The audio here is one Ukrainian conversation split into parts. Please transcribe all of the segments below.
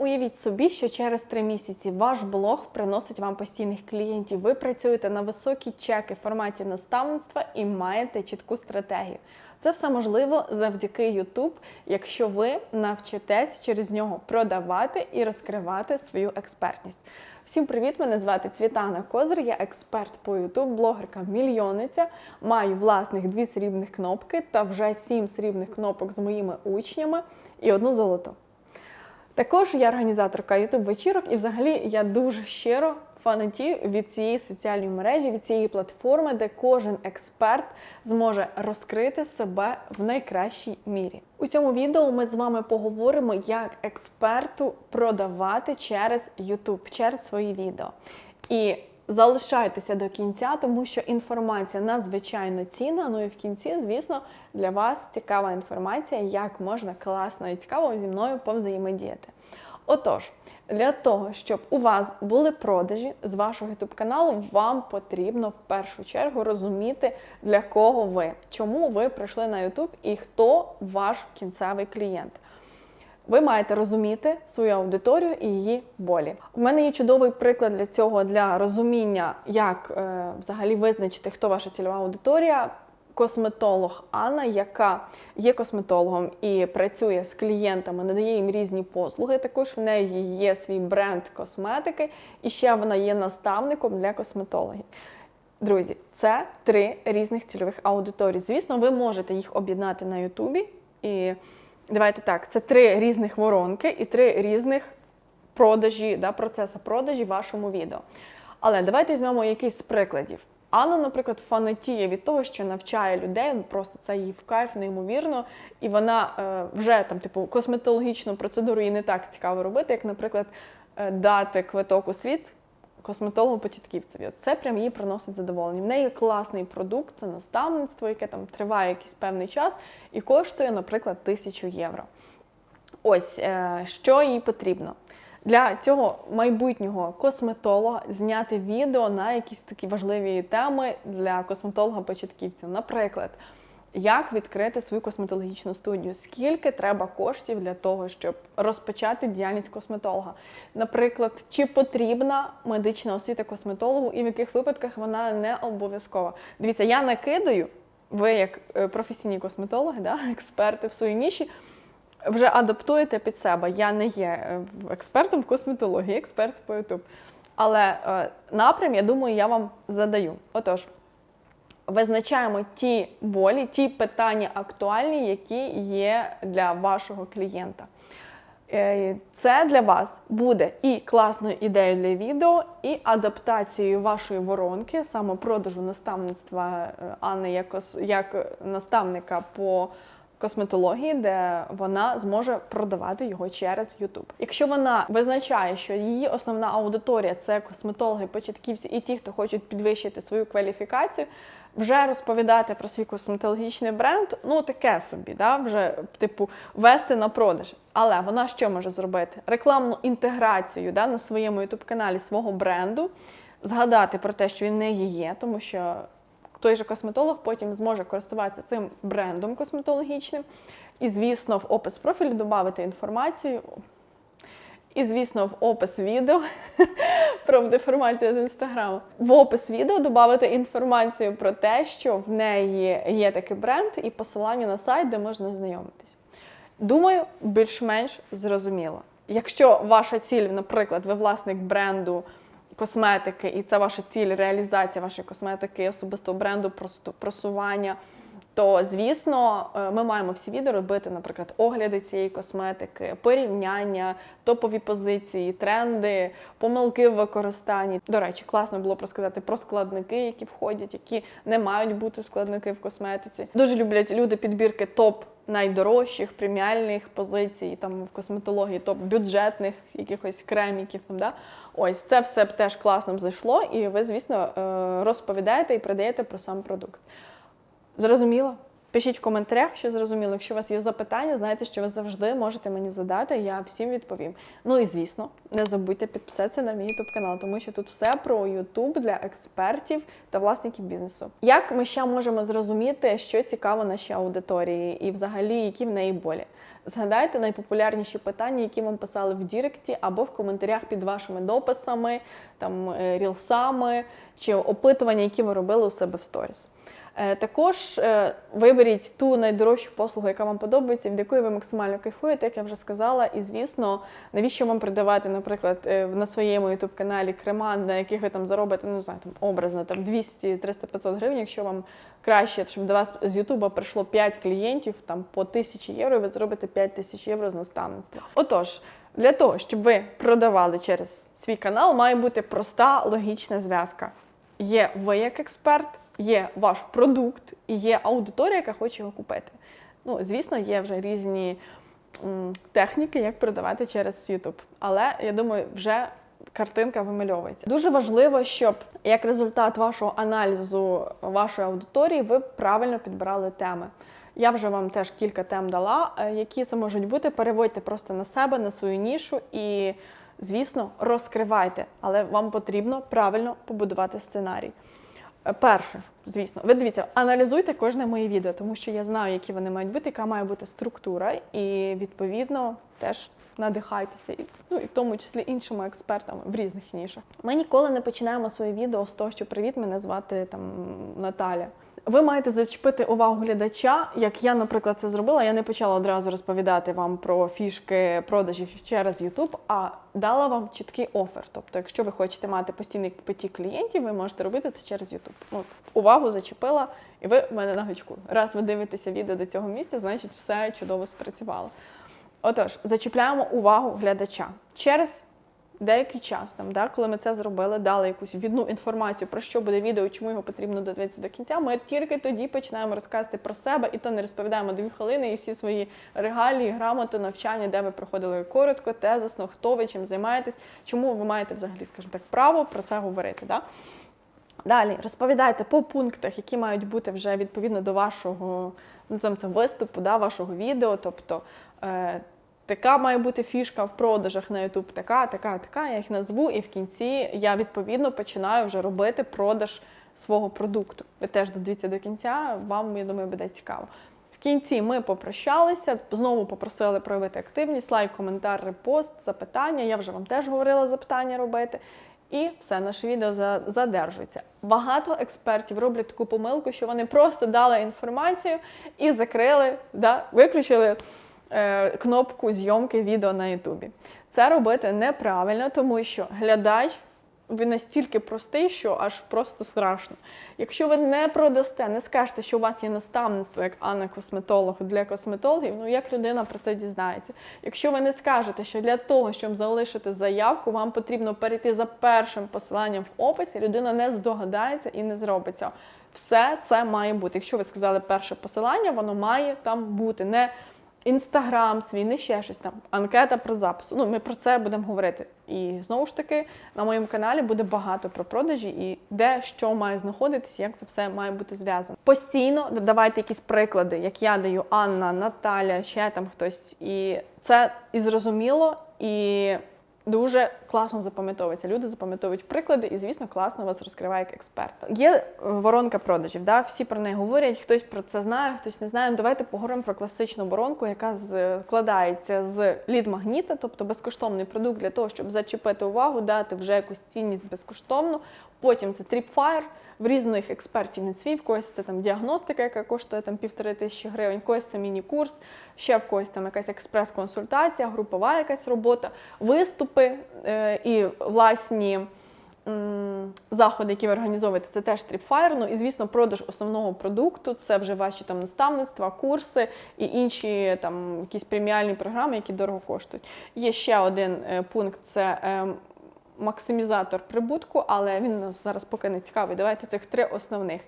Уявіть собі, що через три місяці ваш блог приносить вам постійних клієнтів. Ви працюєте на високі чеки в форматі наставництва і маєте чітку стратегію. Це все можливо завдяки YouTube, якщо ви навчитесь через нього продавати і розкривати свою експертність. Всім привіт! Мене звати Цвітана Козир, я експерт по YouTube, блогерка мільйонниця. Маю власних дві срібних кнопки та вже сім срібних кнопок з моїми учнями і одну золоту. Також я організаторка youtube вечірок, і взагалі я дуже щиро фанатів від цієї соціальної мережі, від цієї платформи, де кожен експерт зможе розкрити себе в найкращій мірі. У цьому відео ми з вами поговоримо, як експерту продавати через YouTube, через свої відео. І Залишайтеся до кінця, тому що інформація надзвичайно цінна. Ну і в кінці, звісно, для вас цікава інформація, як можна класно і цікаво зі мною повзаємодіяти. Отож, для того, щоб у вас були продажі з вашого youtube каналу, вам потрібно в першу чергу розуміти, для кого ви, чому ви прийшли на YouTube і хто ваш кінцевий клієнт. Ви маєте розуміти свою аудиторію і її болі. У мене є чудовий приклад для цього для розуміння, як е, взагалі визначити, хто ваша цільова аудиторія. Косметолог Анна, яка є косметологом і працює з клієнтами, надає їм різні послуги. Також в неї є свій бренд косметики, і ще вона є наставником для косметологів. Друзі, це три різних цільових аудиторії. Звісно, ви можете їх об'єднати на Ютубі і. Давайте так, це три різних воронки і три різних продажі, да, процеси продажі вашому відео. Але давайте візьмемо якийсь з прикладів. Анна, наприклад, фанатіє від того, що навчає людей, ну, просто це їй в кайф, неймовірно, і вона е, вже там, типу, косметологічну процедуру їй не так цікаво робити, як, наприклад, е, дати квиток у світ косметологу початківцеві. Це прям їй приносить задоволення. В неї класний продукт, це наставництво, яке там триває якийсь певний час і коштує, наприклад, тисячу євро. Ось е, що їй потрібно. Для цього майбутнього косметолога зняти відео на якісь такі важливі теми для косметолога-початківців. Наприклад, як відкрити свою косметологічну студію? Скільки треба коштів для того, щоб розпочати діяльність косметолога? Наприклад, чи потрібна медична освіта косметологу і в яких випадках вона не обов'язкова? Дивіться, я накидаю, ви як е, професійні косметологи, да, експерти в своїй ніші. Вже адаптуєте під себе. Я не є е, експертом в косметології, експерт по YouTube. Але е, напрям, я думаю, я вам задаю. Отож визначаємо ті болі, ті питання актуальні, які є для вашого клієнта. Е, це для вас буде і класною ідеєю для відео, і адаптацією вашої воронки, саме продажу наставництва е, Анни як, як наставника по косметології, де вона зможе продавати його через YouTube. Якщо вона визначає, що її основна аудиторія це косметологи, початківці і ті, хто хочуть підвищити свою кваліфікацію, вже розповідати про свій косметологічний бренд, ну таке собі, да, вже типу вести на продаж. Але вона що може зробити? Рекламну інтеграцію да, на своєму youtube каналі свого бренду, згадати про те, що він не є, тому що той же косметолог потім зможе користуватися цим брендом косметологічним. І, звісно, в опис профілю додати інформацію. І, звісно, в опис відео про деформацію з інстаграму. В опис відео додати інформацію про те, що в неї є такий бренд, і посилання на сайт, де можна ознайомитись. Думаю, більш-менш зрозуміло. Якщо ваша ціль, наприклад, ви власник бренду косметики, і це ваша ціль реалізація вашої косметики, особистого бренду, просування. То, звісно, е, ми маємо всі відео робити, наприклад, огляди цієї косметики, порівняння, топові позиції, тренди, помилки в використанні. До речі, класно було б розказати про складники, які входять, які не мають бути складники в косметиці. Дуже люблять люди підбірки топ найдорожчих преміальних позицій, там в косметології, топ бюджетних якихось креміків. Там, да? Ось це все б теж класно б зайшло, і ви, звісно, е, розповідаєте і продаєте про сам продукт. Зрозуміло? Пишіть в коментарях, що зрозуміло. Якщо у вас є запитання, знаєте, що ви завжди можете мені задати, я всім відповім. Ну і звісно, не забудьте підписатися на мій YouTube канал, тому що тут все про YouTube для експертів та власників бізнесу. Як ми ще можемо зрозуміти, що цікаво нашій аудиторії, і взагалі які в неї болі? Згадайте найпопулярніші питання, які вам писали в Діректі або в коментарях під вашими дописами, там е, рілсами чи опитування, які ви робили у себе в сторіс. Е, Також е, виберіть ту найдорожчу послугу, яка вам подобається, від якої ви максимально кайфуєте, як я вже сказала. І звісно, навіщо вам придавати, наприклад, е, на своєму youtube каналі крема, на яких ви там заробите, ну не знаю, там образно там 200, 300, 500 гривень, якщо вам краще, щоб до вас з Ютуба прийшло 5 клієнтів там по 1000 євро, і ви зробите 5 тисяч євро з наставництва. Отож. Для того, щоб ви продавали через свій канал, має бути проста логічна зв'язка. Є ви як експерт, є ваш продукт і є аудиторія, яка хоче його купити. Ну, звісно, є вже різні м, техніки, як продавати через YouTube. Але я думаю, вже картинка вимальовується. Дуже важливо, щоб як результат вашого аналізу вашої аудиторії ви правильно підбирали теми. Я вже вам теж кілька тем дала, е, які це можуть бути. Переводьте просто на себе, на свою нішу і, звісно, розкривайте, але вам потрібно правильно побудувати сценарій. Е, Перше, звісно, ви дивіться, аналізуйте кожне моє відео, тому що я знаю, які вони мають бути, яка має бути структура, і відповідно теж надихайтеся, і, ну і в тому числі іншими експертами в різних нішах. Ми ніколи не починаємо своє відео з того, що привіт, мене звати там Наталя. Ви маєте зачепити увагу глядача, як я, наприклад, це зробила. Я не почала одразу розповідати вам про фішки продажів через YouTube, а дала вам чіткий офер. Тобто, якщо ви хочете мати постійний потік клієнтів, ви можете робити це через YouTube. Ну, увагу зачепила, і ви в мене на гачку. Раз ви дивитеся відео до цього місця, значить все чудово спрацювало. Отож, зачіпляємо увагу глядача через деякий час, там, да, коли ми це зробили, дали якусь відну інформацію про що буде відео, чому його потрібно додивитися до кінця. Ми тільки тоді починаємо розказувати про себе, і то не розповідаємо дві хвилини і всі свої регалії, грамоти, навчання, де ви проходили коротко, тезисно, хто ви чим займаєтесь, чому ви маєте взагалі, скажімо так, право про це говорити. Да? Далі розповідайте по пунктах, які мають бути вже відповідно до вашого називаємо це виступу, да, вашого відео. Тобто така має бути фішка в продажах на YouTube, така, така, така. Я їх назву, і в кінці я відповідно починаю вже робити продаж свого продукту. Ви теж додивіться до кінця, вам, я думаю, буде цікаво. В кінці ми попрощалися, знову попросили проявити активність, лайк, коментар, репост, запитання. Я вже вам теж говорила запитання робити. І все, наше відео за- задержується. Багато експертів роблять таку помилку, що вони просто дали інформацію і закрили, да, виключили е, кнопку зйомки відео на Ютубі. Це робити неправильно, тому що глядач він настільки простий, що аж просто страшно. Якщо ви не продасте, не скажете, що у вас є наставництво як Анна косметолог для косметологів, ну як людина про це дізнається? Якщо ви не скажете, що для того, щоб залишити заявку, вам потрібно перейти за першим посиланням в описі, людина не здогадається і не зробить цього. Все це має бути. Якщо ви сказали перше посилання, воно має там бути. Не Інстаграм свій, не ще щось там, анкета про запис. Ну, ми про це будемо говорити. І знову ж таки, на моєму каналі буде багато про продажі і де що має знаходитися, як це все має бути зв'язано. Постійно додавайте якісь приклади, як я даю Анна, Наталя, ще там хтось. І це і зрозуміло, і дуже класно запам'ятовується. Люди запам'ятовують приклади, і, звісно, класно вас розкриває як експерта. Є е, воронка продажів, да? всі про неї говорять, хтось про це знає, хтось не знає. Ну, Давайте поговоримо про класичну воронку, яка складається з лід-магніта, тобто безкоштовний продукт для того, щоб зачепити увагу, дати вже якусь цінність безкоштовно. Потім це Tripfire, в різних експертів не свій, в когось це там діагностика, яка коштує там півтори тисячі гривень, в когось це міні-курс, ще в когось там якась експрес-консультація, групова якась робота, виступи е, і власні заходи, які ви організовуєте, це теж Tripfire. Ну і звісно, продаж основного продукту це вже ваші там наставництва, курси і інші там якісь преміальні програми, які дорого коштують. Є ще один е, пункт це. Максимізатор прибутку, але він нас зараз поки не цікавий. Давайте цих три основних.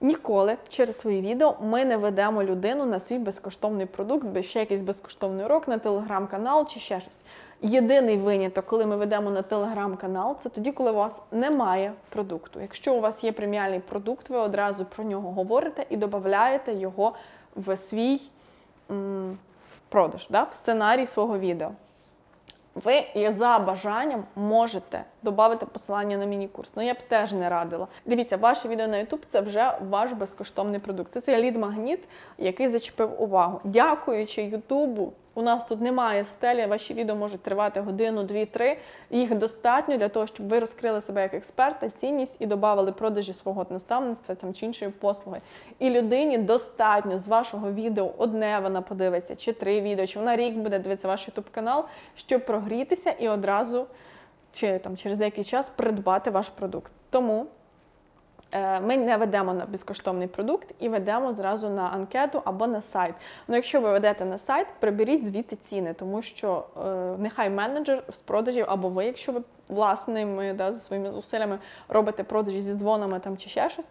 Ніколи через свої відео ми не ведемо людину на свій безкоштовний продукт, без ще якийсь безкоштовний урок на телеграм-канал чи ще щось. Єдиний виняток, коли ми ведемо на телеграм-канал, це тоді, коли у вас немає продукту. Якщо у вас є преміальний продукт, ви одразу про нього говорите і додаєте його в свій м, продаж, да, в сценарій свого відео. Ви за бажанням можете додати посилання на міні-курс. Ну я б теж не радила. Дивіться, ваше відео на YouTube це вже ваш безкоштовний продукт. Це цей лід-магніт, який зачепив увагу. Дякуючи Ютубу, у нас тут немає стелі. Ваші відео можуть тривати годину, дві, три. Їх достатньо для того, щоб ви розкрили себе як експерта, цінність і додали продажі свого наставництва там чи іншої послуги. І людині достатньо з вашого відео одне вона подивиться, чи три відео, чи вона рік буде дивитися ваш YouTube канал, щоб прогрітися і одразу чи там через деякий час придбати ваш продукт. Тому ми не ведемо на безкоштовний продукт і ведемо зразу на анкету або на сайт. Ну, якщо ви ведете на сайт, приберіть звідти ціни, тому що е, нехай менеджер з продажів або ви, якщо ви власними да, за своїми зусиллями робите продажі зі дзвонами там чи ще щось.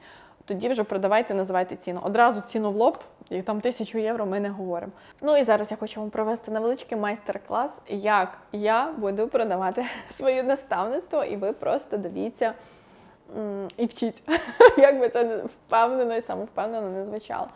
Тоді вже продавайте, називайте ціну. Одразу ціну в лоб, і там тисячу євро ми не говоримо. Ну і зараз я хочу вам провести невеличкий майстер-клас, як я буду продавати своє наставництво, і ви просто дивіться і вчіть, як би це впевнено і самовпевнено не звучало.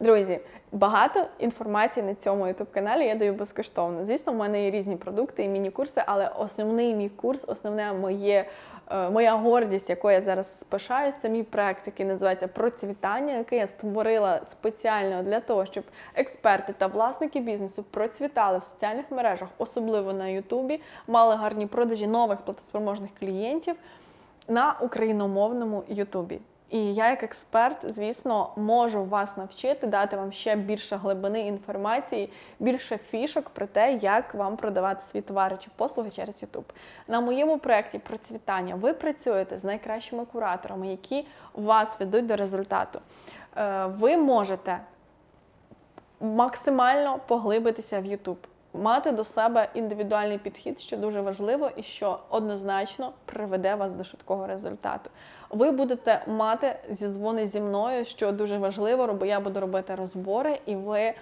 Друзі, багато інформації на цьому youtube каналі я даю безкоштовно. Звісно, в мене є різні продукти і міні-курси, але основний мій курс, основне моє, е, моя гордість, якою я зараз пишаюсь, це мій проект, який називається Процвітання, який я створила спеціально для того, щоб експерти та власники бізнесу процвітали в соціальних мережах, особливо на Ютубі, мали гарні продажі нових платоспроможних клієнтів на україномовному Ютубі. І я, як експерт, звісно, можу вас навчити, дати вам ще більше глибини інформації, більше фішок про те, як вам продавати свої товари чи послуги через YouTube. На моєму проєкті процвітання ви працюєте з найкращими кураторами, які вас ведуть до результату. Е, Ви можете максимально поглибитися в YouTube, мати до себе індивідуальний підхід, що дуже важливо і що однозначно приведе вас до швидкого результату. Ви будете мати зізвони зі мною, що дуже важливо, бо я буду робити розбори, і ви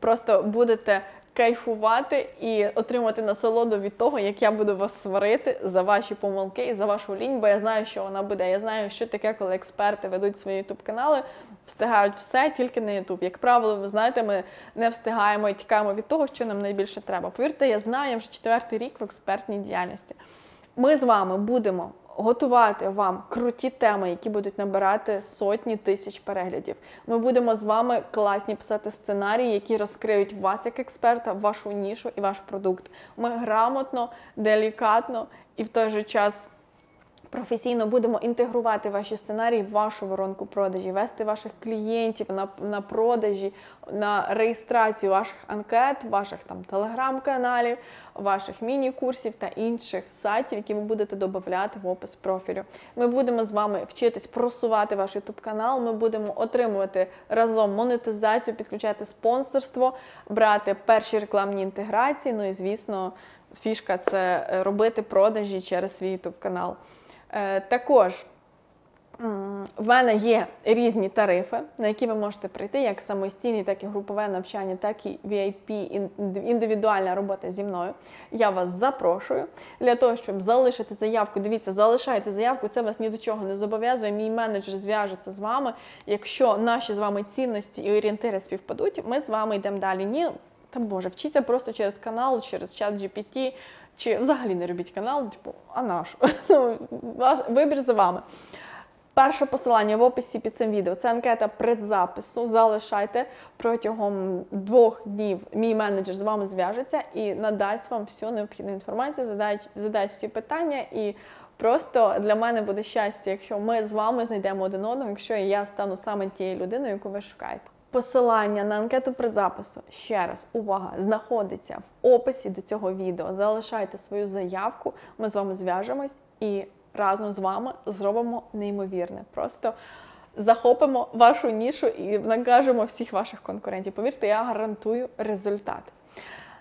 просто будете кайфувати і отримувати насолоду від того, як я буду вас сварити за ваші помилки і за вашу лінь, бо я знаю, що вона буде. Я знаю, що таке, коли експерти ведуть свої youtube канали, встигають все тільки на YouTube. Як правило, ви знаєте, ми не встигаємо і тікаємо від того, що нам найбільше треба. Повірте, я знаю я вже четвертий рік в експертній діяльності. Ми з вами будемо готувати вам круті теми, які будуть набирати сотні тисяч переглядів. Ми будемо з вами класні писати сценарії, які розкриють вас як експерта, вашу нішу і ваш продукт. Ми грамотно, делікатно і в той же час. Професійно будемо інтегрувати ваші сценарії в вашу воронку продажі, вести ваших клієнтів на на продажі, на реєстрацію ваших анкет, ваших там телеграм-каналів, ваших міні-курсів та інших сайтів, які ви будете додати в опис профілю. Ми будемо з вами вчитись просувати ваш YouTube канал. Ми будемо отримувати разом монетизацію, підключати спонсорство, брати перші рекламні інтеграції. Ну і звісно, фішка це робити продажі через свій YouTube канал. Е, також в мене є різні тарифи, на які ви можете прийти, як самостійні, так і групове навчання, так і VIP, індивідуальна робота зі мною. Я вас запрошую для того, щоб залишити заявку. Дивіться, залишайте заявку, це вас ні до чого не зобов'язує. Мій менеджер зв'яжеться з вами. Якщо наші з вами цінності і орієнтири співпадуть, ми з вами йдемо далі. Ні, там Боже, вчіться просто через канал, через чат GPT, чи взагалі не робіть канал, типу, а наш? Ну, вибір за вами. Перше посилання в описі під цим відео це анкета предзапису. Залишайте протягом двох днів. Мій менеджер з вами зв'яжеться і надасть вам всю необхідну інформацію, задасть, задасть всі питання. І просто для мене буде щастя, якщо ми з вами знайдемо один одного, якщо я стану саме тією людиною, яку ви шукаєте. Посилання на анкету предзапису, ще раз, увага, знаходиться в описі до цього відео. Залишайте свою заявку, ми з вами зв'яжемось і разом з вами зробимо неймовірне. Просто захопимо вашу нішу і накажемо всіх ваших конкурентів. Повірте, я гарантую результат.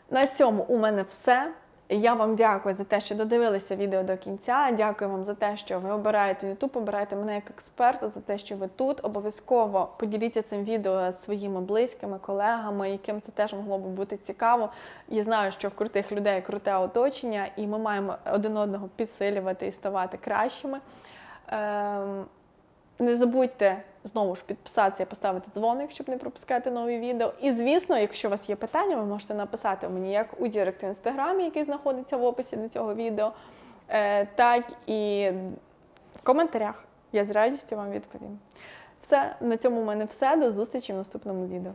На цьому у мене все. Я вам дякую за те, що додивилися відео до кінця. Дякую вам за те, що ви обираєте YouTube, обираєте мене як експерта, за те, що ви тут. Обов'язково поділіться цим відео своїми близькими, колегами, яким це теж могло би бути цікаво. Я знаю, що в крутих людей круте оточення, і ми маємо один одного підсилювати і ставати кращими. Ем, не забудьте знову ж підписатися поставити дзвоник, щоб не пропускати нові відео. І звісно, якщо у вас є питання, ви можете написати мені як у Дірект в інстаграмі, який знаходиться в описі до цього відео, е, так і в коментарях. Я з радістю вам відповім. Все, на цьому в мене все. До зустрічі в наступному відео.